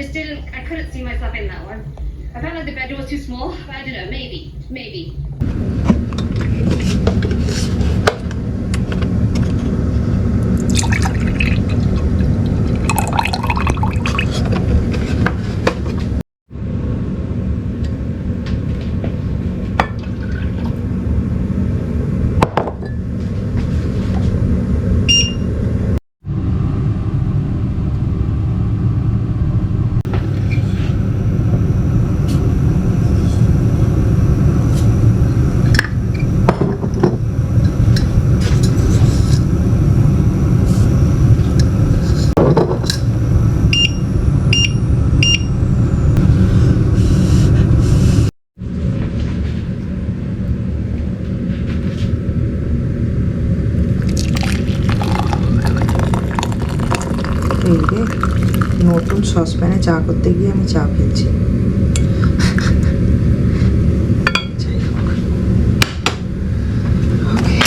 just didn't, I couldn't see myself in that one. I felt like the bedroom was too small. but I don't know, maybe, maybe. নতুন সসপ্যানে চা করতে গিয়ে আমি চা ফেলছি যাই হোক। Okay.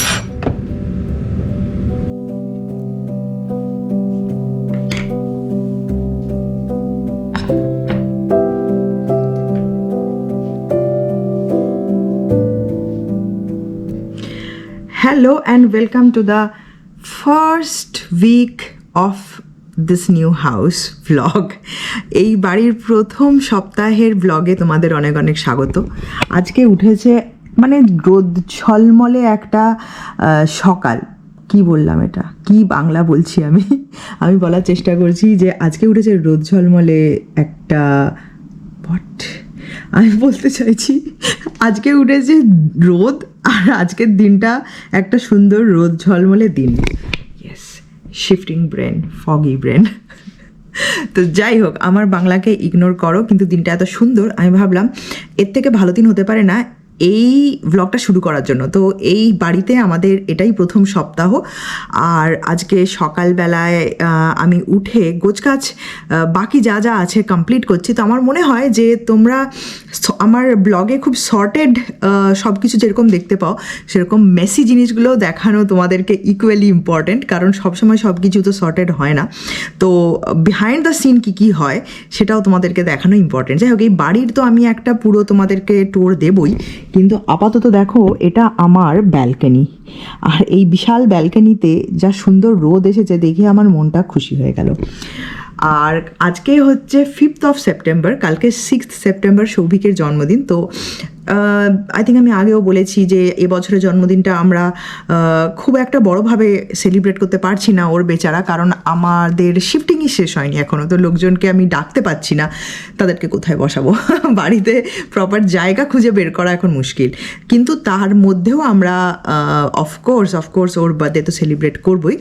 Hello and welcome to the first week of this new house vlog এই বাড়ির প্রথম সপ্তাহের ব্লগে তোমাদের অনেক অনেক স্বাগত। আজকে উঠেছে মানে রোদ ঝলমলে একটা সকাল। কি বললাম এটা? কি বাংলা বলছি আমি? আমি বলার চেষ্টা করছি যে আজকে উঠেছে রোদ ঝলমলে একটা বট আমি বলতে চাইছি, আজকে উঠেছে রোদ আর আজকের দিনটা একটা সুন্দর রোদ ঝলমলে দিন। শিফটিং ব্রেন ফগি ব্রেন তো যাই হোক আমার বাংলাকে ইগনোর করো, কিন্তু দিনটা এত সুন্দর, আমি ভাবলাম, এর থেকে ভালো দিন হতে পারে না এই ব্লগটা শুরু করার জন্য। তো এই বাড়িতে আমাদের এটাই প্রথম সপ্তাহ। আর আজকে সকালবেলায় আমি উঠে গোছগাছ বাকি যা যা আছে কমপ্লিট করছি। তো আমার মনে হয় যে তোমরা আমার ব্লগে খুব সর্টেড সব কিছু যেরকম দেখতে পাও, সেরকম মেসি জিনিসগুলো দেখানো তোমাদেরকে ইকুয়ালি ইম্পর্টেন্ট কারণ সবসময় সব কিছু তো সর্টেড হয় না। তো বিহাইন্ড দ্য সিন কী কী হয়, সেটাও তোমাদেরকে দেখানো ইম্পর্টেন্ট যাই হোক, এই বাড়ির তো আমি একটা পুরো তোমাদেরকে ট্যুর দেবই। কিন্তু আপাতত দেখো, এটা আমার ব্যালকানি আর এই বিশাল ব্যালকানিতে যা সুন্দর রোদ এসেছে দেখে আমার মনটা খুশি হয়ে গেল। আর আজকে হচ্ছে ফিফথ অফ সেপ্টেম্বর কালকে সিক্সথ সেপ্টেম্বর সৌভিকের জন্মদিন, তো আই থিঙ্ক আমি আগেও বলেছি যে এবছরের জন্মদিনটা আমরা খুব একটা বড়োভাবে সেলিব্রেট করতে পারছি না ওর বেচারা, কারণ আমাদের শিফটিংই শেষ হয়নি এখনও তো লোকজনকে আমি ডাকতে পারছি না, তাদেরকে কোথায় বসাবো? বাড়িতে প্রপার জায়গা খুঁজে বের করা এখন মুশকিল। কিন্তু তার মধ্যেও আমরা অফকোর্স অফকোর্স ওর বার্থডে তো সেলিব্রেট করবই।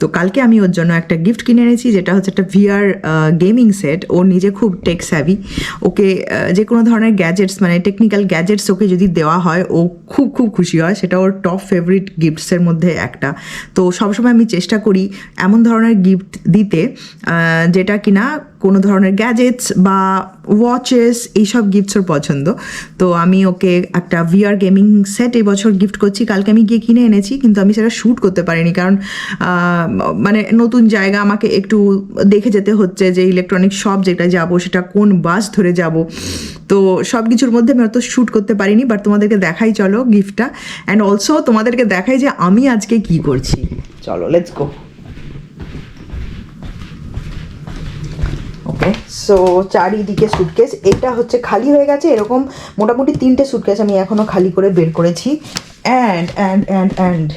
তো কালকে আমি ওর জন্য একটা গিফট কিনে এনেছি, যেটা হচ্ছে একটা ভিআর গেমিং সেট ও নিজে খুব টেক স্যাভি ওকে যে কোনো ধরনের গ্যাজেটস মানে টেকনিক্যাল গ্যাজেটস ওকে যদি দেওয়া হয়, ও খুব খুব খুশি হয়। সেটা ওর টপ ফেভারিট গিফটসের মধ্যে একটা। তো সবসময় আমি চেষ্টা করি এমন ধরনের গিফট দিতে যেটা কিনা কোনো ধরনের গ্যাজেটস বা ওয়াচেস এইসব গিফটস ওর পছন্দ। তো আমি ওকে একটা ভিআর গেমিং সেট এই বছর গিফট করছি। কালকে আমি গিয়ে কিনে এনেছি, কিন্তু আমি সেটা শ্যুট করতে পারিনি কারণ মানে নতুন জায়গা আমাকে একটু দেখে যেতে হচ্ছে যে ইলেকট্রনিক শপ যেটা যাব, সেটা কোন বাস ধরে যাব। তো সব কিছুর মধ্যে আমি অত শ্যুট করতে পারিনি বাট তোমাদেরকে দেখাই চলো গিফটটা অ্যান্ড অলসো তোমাদেরকে দেখাই যে আমি আজকে কি করছি। চলো লেটস গো ওকে সো চারিদিকে সুটকেস এটা হচ্ছে খালি হয়ে গেছে এরকম মোটামুটি তিনটে সুটকেস আমি এখনও খালি করে বের করেছি। অ্যান্ড অ্যান্ড অ্যান্ড অ্যান্ড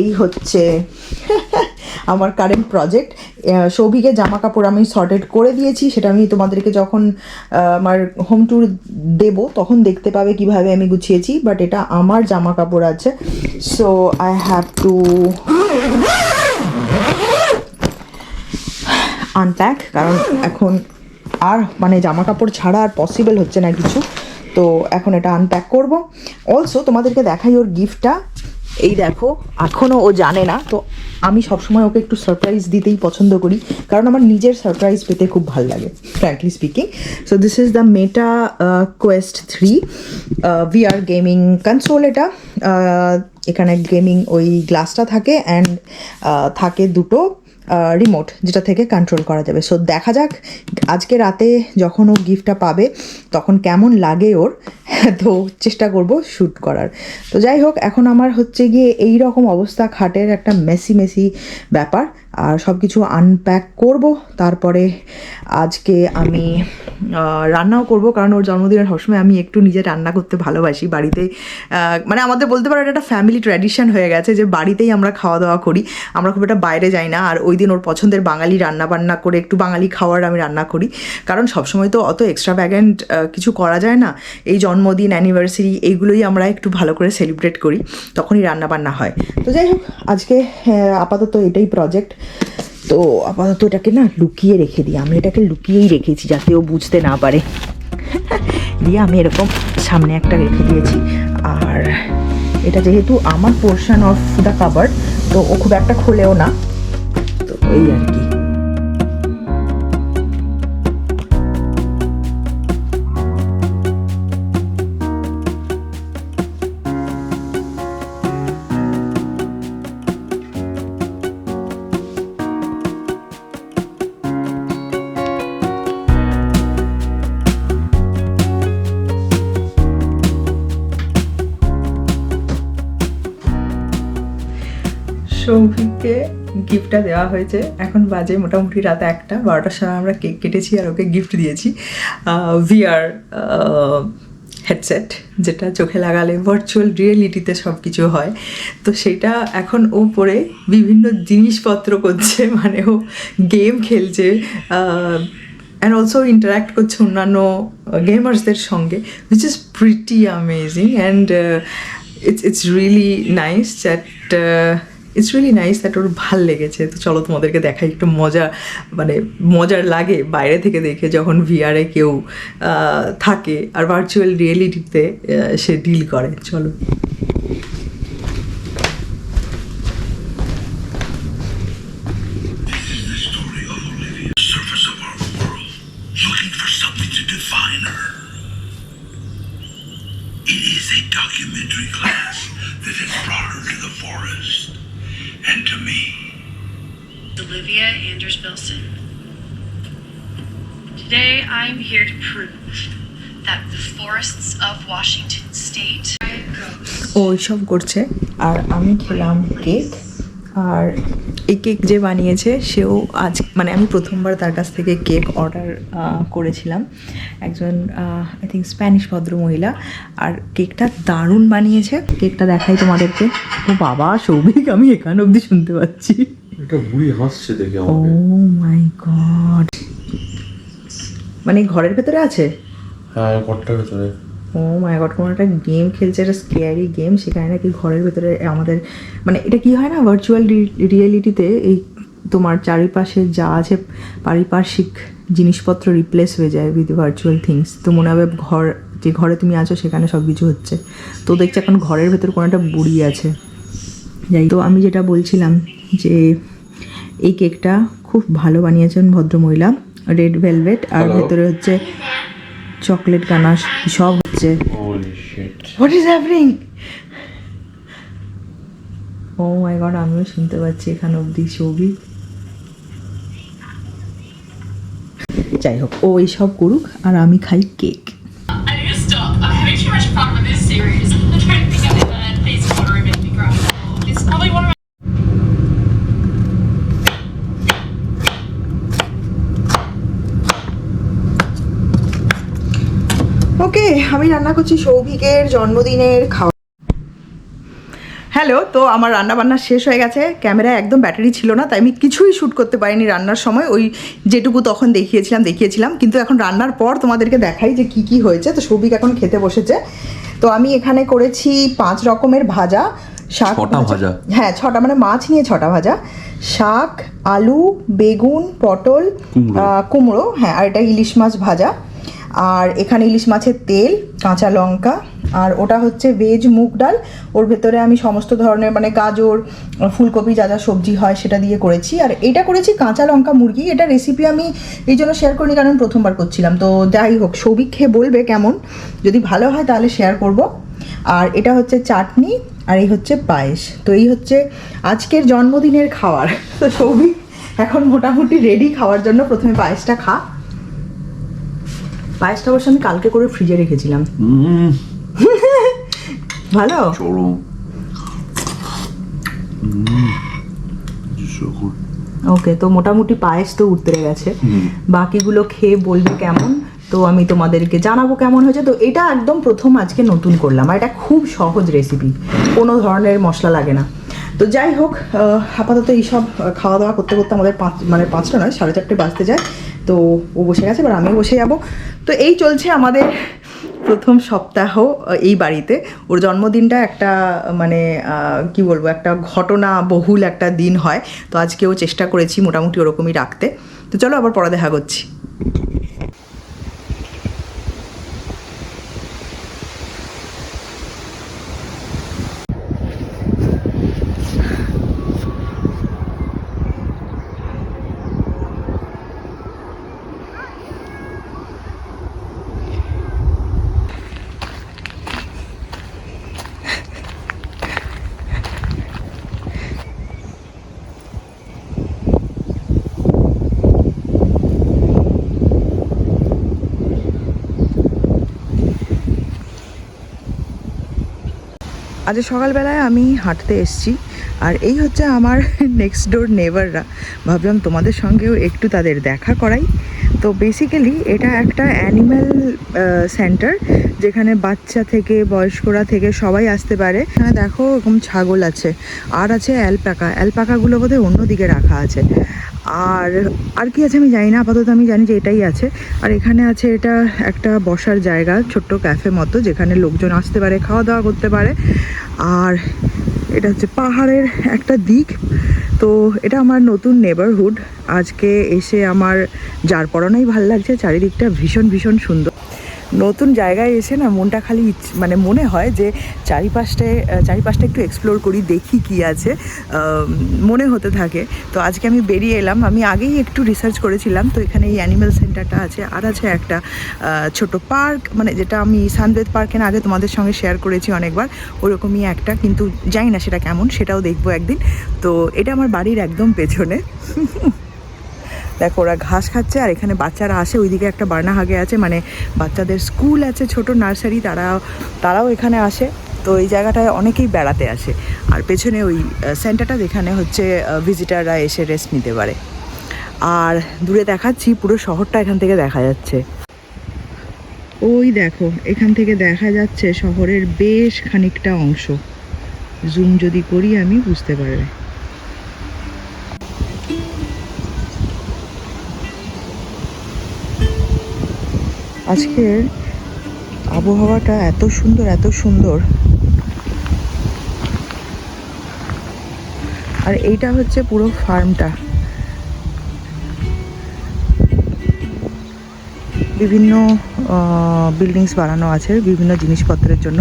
এই হচ্ছে আমার কারেন্ট প্রজেক্ট সৌভিকে জামা কাপড় আমি সর্টেড করে দিয়েছি সেটা আমি তোমাদেরকে যখন আমার হোম ট্যুর দেবো তখন দেখতে পাবে কীভাবে আমি গুছিয়েছি বাট এটা আমার জামা কাপড় আছে। So I have to unpack কারণ এখন আর মানে জামা কাপড় ছাড়া আর পসিবল হচ্ছে না কিছু। তো এখন এটা আনপ্যাক করব। অলসো তোমাদেরকে দেখাই ওর গিফটটা এই দেখো এখনও ও জানে না, তো আমি সবসময় ওকে একটু সারপ্রাইজ দিতেই পছন্দ করি, কারণ আমার নিজের সারপ্রাইজ পেতে খুব ভালো লাগে frankly speaking so this is the Meta Quest three VR gaming console এটা। এখানে গেমিং ওই গ্লাসটা থাকে অ্যান্ড থাকে দুটো। রিমোট যেটা থেকে কন্ট্রোল করা যাবে। সো দেখা যাক আজকে রাতে যখন ও গিফটটা পাবে, তখন কেমন লাগে ওর, তো চেষ্টা করব শ্যুট করার। তো যাই হোক, এখন আমার হচ্ছে গিয়ে এই রকম অবস্থা, খাটের একটা মেসি মেসি ব্যাপার। আর সব কিছু আনপ্যাক করব। তারপরে আজকে আমি রান্নাও করব, কারণ ওর জন্মদিনের সবসময় আমি একটু নিজে রান্না করতে ভালোবাসি বাড়িতে। মানে আমাদের বলতে পারো এটা একটা ফ্যামিলি ট্র্যাডিশন হয়ে গেছে যে বাড়িতেই আমরা খাওয়া দাওয়া করি। আমরা খুব একটা বাইরে যাই না, আর ওই দিন ওর পছন্দের বাঙালি রান্না বান্না করে একটু বাঙালি খাওয়ার আমি রান্না করি। কারণ সবসময় তো অত এক্সট্রা ব্যাগেন্ট কিছু করা যায় না। এই জন্মদিন অ্যানিভার্সারি এইগুলোই আমরা একটু ভালো করে সেলিব্রেট করি, তখনই রান্না বান্না হয়। তো যাই হোক, আজকে আপাতত এটাই প্রজেক্ট তো আপাতত এটাকে না লুকিয়ে রেখে দিই। আমি এটাকে লুকিয়েই রেখেছি যাতে ও বুঝতে না পারে। দিয়ে আমি এরকম সামনে একটা রেখে দিয়েছি। আর এটা যেহেতু আমার পোর্শন অফ দ্য কাবার তো ও খুব একটা খোলেও না। তো এই আর কি। সৌভিককে গিফটটা দেওয়া হয়েছে। এখন বাজে মোটামুটি রাত একটা, বারোটার সময় আমরা কেক কেটেছি আর ওকে গিফট দিয়েছি। ভিআর হেডসেট যেটা চোখে লাগালে ভার্চুয়াল রিয়েলিটিতে সব কিছু হয়। তো সেটা এখন ও পরে বিভিন্ন জিনিসপত্র করছে মানে ও গেম খেলছে অ্যান্ড অলসো ইন্টারাক্ট করছে অন্যান্য গেমার্সদের সঙ্গে which is pretty amazing and it's it's really nice that it's really nice that ওর ভালো লেগেছে। তো চলো তোমাদেরকে দেখাই একটু মজা মানে মজার লাগে বাইরে থেকে দেখে যখন ভিআরে কেউ থাকে আর ভার্চুয়াল রিয়েলিটিতে সে ডিল করে। চলো। That the forests of Washington state ও ওইসব করছে। আর আমি খেলাম কেক। আর এই কেক যে বানিয়েছে সেও আজ মানে আমি প্রথমবার তার কাছ থেকে কেক অর্ডার করেছিলাম। একজন আই থিঙ্ক স্প্যানিশ ভদ্রমহিলা আর কেকটা দারুণ বানিয়েছে। কেকটা দেখাই তোমাদেরকে। ও বাবা সৌভিক আমি এখান অবধি শুনতে পাচ্ছি। একটা বুড়ি হাসছে দেখে ও মাই গড মানে ঘরের ভেতরে আছে? হ্যাঁ ঘরটার ভেতরে। ও মাই গড কোনো একটা গেম খেলছে একটা স্কেয়ারি গেম সেখানে নাকি ঘরের ভেতরে আমাদের মানে এটা কি হয় না ভার্চুয়াল রিয়েলিটিতে এই তোমার চারিপাশে যা আছে পারিপার্শ্বিক জিনিসপত্র রিপ্লেস হয়ে যায় উইথ ভার্চুয়াল থিংস তো মনে হবে ঘর যে ঘরে তুমি আছো সেখানে সব কিছু হচ্ছে। তো দেখছি এখন ঘরের ভেতর কোনো একটা বুড়ি আছে। যাই তো আমি যেটা বলছিলাম যে এই কেকটা খুব ভালো বানিয়েছেন ভদ্রমহিলা রেড ভেলভেট আর ভেতরে হচ্ছে চকলেট গানাশ সব হচ্ছে। What is happening oh my God আমিও শুনতে পাচ্ছি এখানে অবধি ছবি। যাই হোক ও এইসব করুক আর আমি খাই কেক। আমি রান্না করছি সৌভিকের জন্মদিনের খাওয়া। হ্যালো তো আমার রান্না বান্না শেষ হয়ে গেছে। ক্যামেরায় একদম ব্যাটারি ছিল না তাই আমি কিছুই শ্যুট করতে পারিনি রান্নার সময়। ওই যেটুকু তখন দেখিয়েছিলাম দেখিয়েছিলাম। কিন্তু এখন রান্নার পর তোমাদেরকে দেখাই যে কি কি হয়েছে। তো সৌভিক এখন খেতে বসেছে। তো আমি এখানে করেছি পাঁচ রকমের ভাজা। শাক ছটা ভাজা? হ্যাঁ ছটা মানে মাছ নিয়ে ছটা ভাজা। শাক আলু বেগুন পটল কুমড়ো হ্যাঁ আর এটা ইলিশ মাছ ভাজা। আর এখানে ইলিশ মাছের তেল, কাঁচা লঙ্কা, আর ওটা হচ্ছে ভেজ মুগ ডাল। ওর ভেতরে আমি সমস্ত ধরনের মানে গাজর, ফুলকপি যা যা সবজি হয় সেটা দিয়ে করেছি। আর এটা করেছি কাঁচা লঙ্কা মুরগি। এটা রেসিপি আমি এই জন্য শেয়ার করিনি কারণ প্রথমবার করছিলাম। তো যাই হোক, সৌভিক খেয়ে বলবে কেমন। যদি ভালো হয় তাহলে শেয়ার করব। আর এটা হচ্ছে চাটনি, আর এই হচ্ছে পায়েস। তো এই হচ্ছে আজকের জন্মদিনের খাবার। তো সৌভিক এখন মোটামুটি রেডি খাওয়ার জন্য প্রথমে পায়েসটা খা। পায়েসটা অবশ্য আমি কালকে করে ফ্রিজে রেখেছিলাম। ভালো? ওকে তো মোটামুটি পায়েস তো উঠতে গেছে। বাকিগুলো খেয়ে বলবে কেমন তো আমি তোমাদেরকে জানাব কেমন হয়েছে। তো এটা একদম প্রথম আজকে নতুন করলাম আর এটা খুব সহজ রেসিপি কোনো ধরনের মশলা লাগে না। তো যাই হোক আহ, আপাতত এইসব খাওয়া দাওয়া করতে করতে আমাদের পাঁচ মানে পাঁচটা নয় সাড়ে চারটে বাজতে যায়। তো ও বসে গেছে, এবার আমিও বসে যাব। তো এই চলছে আমাদের প্রথম সপ্তাহ এই বাড়িতে। ওর জন্মদিনটা একটা মানে কি বলব, একটা ঘটনা বহুল একটা দিন হয়। তো আজকেও চেষ্টা করেছি মোটামুটি ওরকমই রাখতে। তো চলো আবার পরে দেখা করছি। আজ সকালবেলায় আমি হাঁটতে এসেছি, আর এই হচ্ছে আমার নেক্সট ডোর নেবাররা ভাবলাম তোমাদের সঙ্গেও একটু তাদের দেখা করাই। তো বেসিক্যালি এটা একটা অ্যানিম্যাল সেন্টার যেখানে বাচ্চা থেকে, বয়স্করা থেকে সবাই আসতে পারে। এখানে দেখো এরকম ছাগল আছে, আর আছে অ্যালপাকা। অ্যালপাকাগুলো বোধহয় অন্যদিকে রাখা আছে। আর আর কি আছে আমি জানি না, আপাতত আমি জানি যে এটাই আছে। আর এখানে আছে এটা একটা বসার জায়গা, ছোট্ট ক্যাফে মতো, যেখানে লোকজন আসতে পারে খাওয়া দাওয়া করতে পারে। আর এটা হচ্ছে পাহাড়ের একটা দিক। তো এটা আমার নতুন নেবারহুড আজকে এসে আমার যার পড়ানোই ভালো লাগছে, চারিদিকটা ভীষণ ভীষণ সুন্দর। নতুন জায়গায় এসে না মনটা খালি মানে মনে হয় যে চারিপাশটায় চারিপাশটা একটু এক্সপ্লোর করি, দেখি কি আছে মনে হতে থাকে। তো আজকে আমি বেরিয়ে এলাম। আমি আগেই একটু রিসার্চ করেছিলাম। তো এখানে এই অ্যানিম্যাল সেন্টারটা আছে, আর আছে একটা ছোট পার্ক মানে যেটা আমি সানবেদ পার্কের আগে তোমাদের সঙ্গে শেয়ার করেছি অনেকবার। ওরকমই একটা, কিন্তু জানি না সেটা কেমন, সেটাও দেখব একদিন। তো এটা আমার বাড়ির একদম পেছনে। দেখো, ওরা ঘাস খাচ্ছে আর এখানে বাচ্চারা আসে। ওইদিকে একটা বার্নাহাগে আছে মানে বাচ্চাদের স্কুল আছে, ছোট নার্সারি, তারা, তারাও এখানে আসে। তো এই জায়গাটায় অনেকেই বেড়াতে আসে। আর পেছনে ওই সেন্টারটা যেখানে হচ্ছে ভিজিটাররা এসে রেস্ট নিতে পারে। আর দূরে দেখাচ্ছি, পুরো শহরটা এখান থেকে দেখা যাচ্ছে। ওই দেখো, এখান থেকে দেখা যাচ্ছে শহরের বেশ খানিকটা অংশ। জুম যদি করি আমি, বুঝতে পারবে। আজকের আবহাওয়াটা এত সুন্দর এত সুন্দর। আর এইটা হচ্ছে পুরো ফার্মটা। বিভিন্ন বিল্ডিংস বানানো আছে বিভিন্ন জিনিসপত্রের জন্য।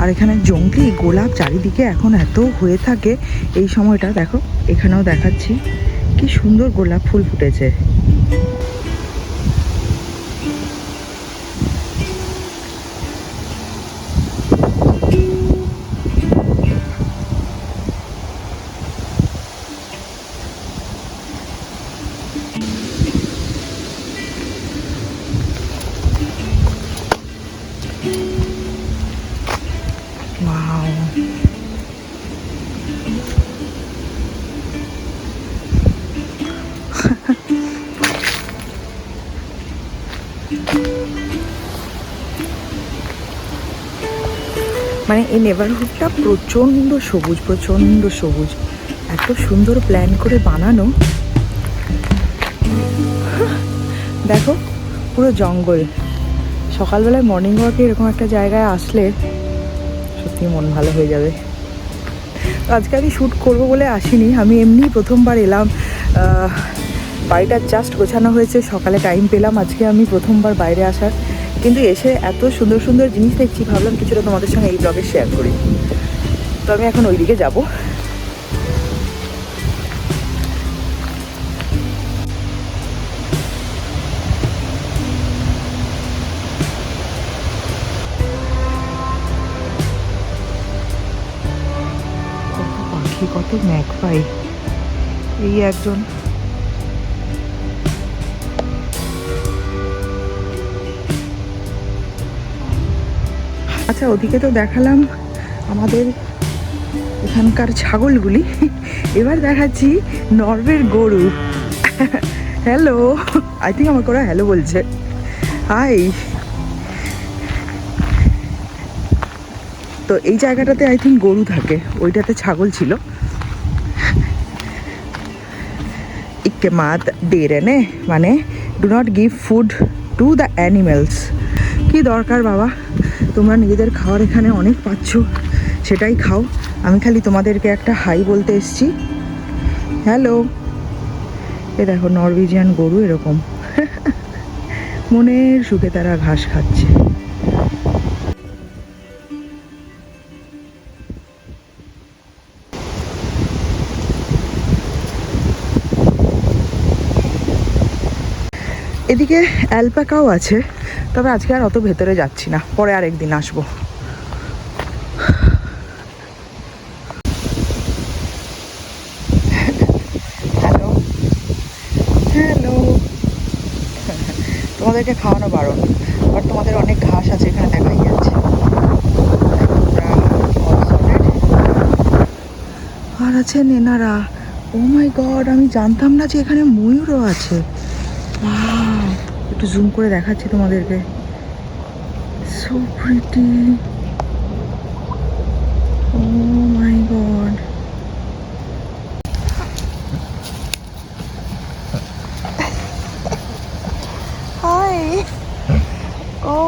আর এখানে জঙ্গলি গোলাপ চারিদিকে এখন এত হয়ে থাকে এই সময়টা, দেখো, এখানেও দেখাচ্ছি। কি সুন্দর গোলাপ ফুল ফুটেছে। মানে এই নেবারহুডটা প্রচণ্ড সবুজ প্রচণ্ড সবুজ। এত সুন্দর প্ল্যান করে বানানো। দেখো, পুরো জঙ্গল। সকালবেলায় মর্নিং ওয়াকে এরকম একটা জায়গায় আসলে সত্যি মন ভালো হয়ে যাবে। আজকে আমি শ্যুট করব বলে আসিনি। আমি এমনি প্রথমবার এলাম। বাড়িটা জাস্ট গোছানো হয়েছে, সকালে টাইম পেলাম। আজকে আমি প্রথমবার বাইরে আসার। কিন্তু এসে এত সুন্দর সুন্দর জিনিস দেখছি, ভাবলাম কিছুটা তোমাদের সঙ্গে এই ব্লগে শেয়ার করি। তো আমি এখন ওইদিকে যাব। কত ম্যাক পাই। এই একজন আচ্ছা ওদিকে তো দেখালাম আমাদের এখানকার ছাগলগুলি। এবার দেখাচ্ছি নরওয়ের গরু। হ্যালো আই থিঙ্ক আমাকে ওরা হ্যালো বলছে। হাই তো এই জায়গাটাতে আই থিঙ্ক গরু থাকে, ওইটাতে ছাগল ছিল। ইকে মাত ডেরে নে মানে do not give food to the animals কি দরকার বাবা? তোমরা নিজেদের খাওয়ার এখানে অনেক পাচ্ছ, সেটাই খাও। আমি খালি তোমাদেরকে একটা হাই বলতে এসছি। হ্যালো এ দেখো, নরওয়েজিয়ান গরু এরকম। মনের সুখে তারা ঘাস খাচ্ছে। এদিকে অ্যালপাকাও আছে, তবে আজকে আর অত ভেতরে যাচ্ছি না। পরে আর একদিন আসব। হ্যালো। হ্যালো। তোমাদেরকে খাওয়ানো বারণ, বাট তোমাদের অনেক ঘাস আছে এখানে দেখাই যাচ্ছে। আর আছে নেনারা। ও মাই গড, আমি জানতাম না যে এখানে ময়ূরও আছে! একটু জুম করে দেখাচ্ছি তোমাদেরকে। ও my god O O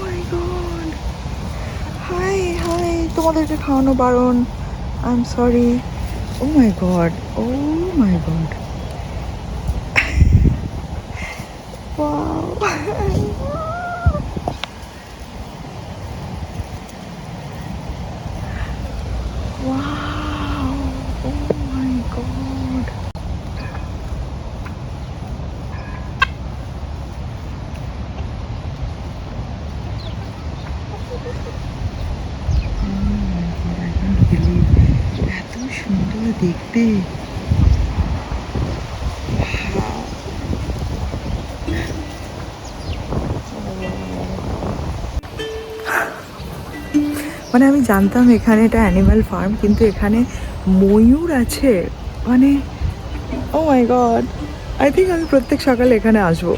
my god তোমাদেরকে খাওয়ানো বারণ। I'm sorry. Oh my god. Oh my god. দেখতে। মানে আমি জানতাম এখানে এটা অ্যানিম্যাল ফার্ম কিন্তু এখানে ময়ূর আছে। মানে oh my god I think আমি প্রত্যেক সকালে এখানে আসব।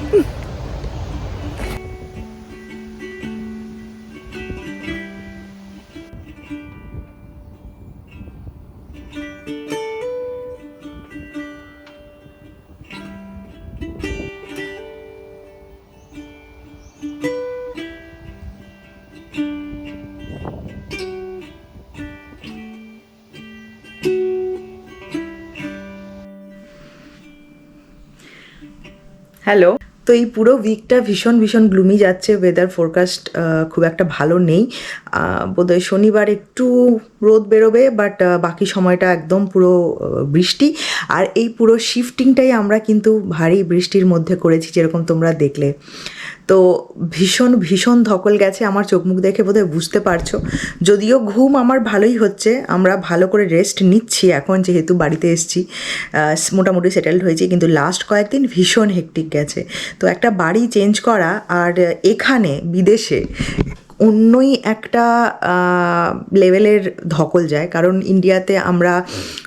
হ্যালো। তো এই পুরো উইকটা ভীষণ ভীষণ গ্লুমি যাচ্ছে ওয়েদার ফোরকাস্ট খুব একটা ভালো নেই। বোধহয় শনিবার একটু রোদ বেরোবে বাট বাকি সময়টা একদম পুরো বৃষ্টি। আর এই পুরো শিফটিংটাই আমরা কিন্তু ভারী বৃষ্টির মধ্যে করেছি, যেরকম তোমরা দেখলে। তো ভীষণ ভীষণ ধকল গেছে আমার চোখ মুখ দেখে, বোধহয় বুঝতে পারছ। যদিও ঘুম আমার ভালোই হচ্ছে, আমরা ভালো করে রেস্ট নিচ্ছি, এখন যেহেতু বাড়িতে এসেছি মোটামুটি সেটেলড হয়েছি, কিন্তু লাস্ট কয়েকদিন ভীষণ হেকটিক গেছে। তো একটা বাড়ি চেঞ্জ করা, আর এখানে, বিদেশে অন্যই একটা লেভেলের ধকল যায়। কারণ ইন্ডিয়াতে আমরা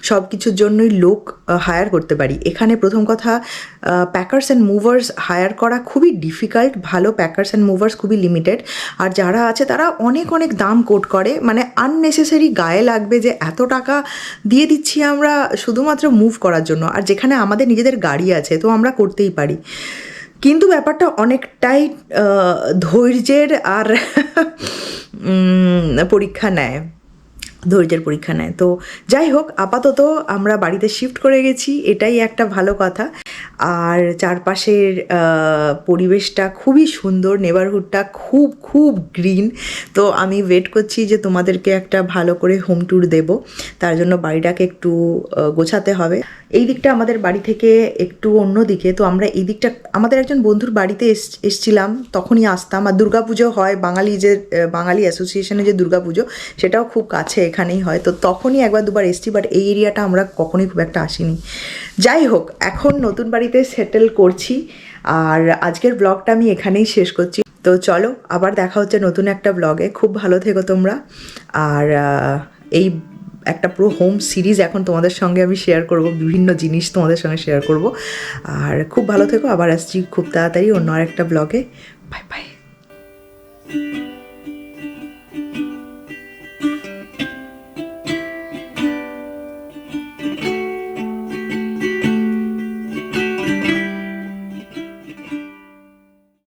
সব কিছুর জন্যই লোক হায়ার করতে পারি। এখানে প্রথম কথা প্যাকার্স অ্যান্ড মুভার্স হায়ার করা খুবই ডিফিকাল্ট ভালো প্যাকার্স অ্যান্ড মুভার্স খুবই লিমিটেড আর যারা আছে, তারা অনেক অনেক দাম কোট করে। মানে আননেসেসারি গায়ে লাগবে যে এত টাকা দিয়ে দিচ্ছি আমরা শুধুমাত্র মুভ করার জন্য। আর যেখানে আমাদের নিজেদের গাড়ি আছে, তো আমরা করতেই পারি। কিন্তু ব্যাপারটা অনেকটাই ধৈর্যের আর পরীক্ষা নেয়, ধৈর্যের পরীক্ষা নেয়। তো যাই হোক, আপাতত আমরা বাড়িতে শিফট করে গেছি, এটাই একটা ভালো কথা। আর চারপাশের পরিবেশটা খুবই সুন্দর নেবারহুডটা খুব খুব গ্রিন তো আমি ওয়েট করছি যে তোমাদেরকে একটা ভালো করে হোম ট্যুর দেব। তার জন্য বাড়িটাকে একটু গোছাতে হবে। এই দিকটা আমাদের বাড়ি থেকে একটু অন্য দিকে, তো আমরা এই দিকটা, আমাদের একজন বন্ধুর বাড়িতে এস, এসছিলাম, তখনই আসতাম। আর দুর্গাপুজো হয়, বাঙালি যে, বাঙালি অ্যাসোসিয়েশনে যে দুর্গাপুজো, সেটাও খুব কাছে এখানেই হয়। তো তখনই একবার দুবার এসছি বাট এই এরিয়াটা আমরা কখনোই খুব একটা আসিনি। যাই হোক, এখন নতুন বাড়িতে সেটেল করছি, আর আজকের ব্লগটা আমি এখানেই শেষ করছি। তো চলো, আবার দেখা হচ্ছে নতুন একটা ব্লগে খুব ভালো থেকো তোমরা, আর এই একটা পুরো হোম সিরিজ এখন তোমাদের সঙ্গে আমি শেয়ার করব, বিভিন্ন জিনিস তোমাদের সঙ্গে শেয়ার করব। আর খুব ভালো থেকো, আবার আসছি খুব তাড়াতাড়ি অন্য আর একটা ব্লগে বাই বাই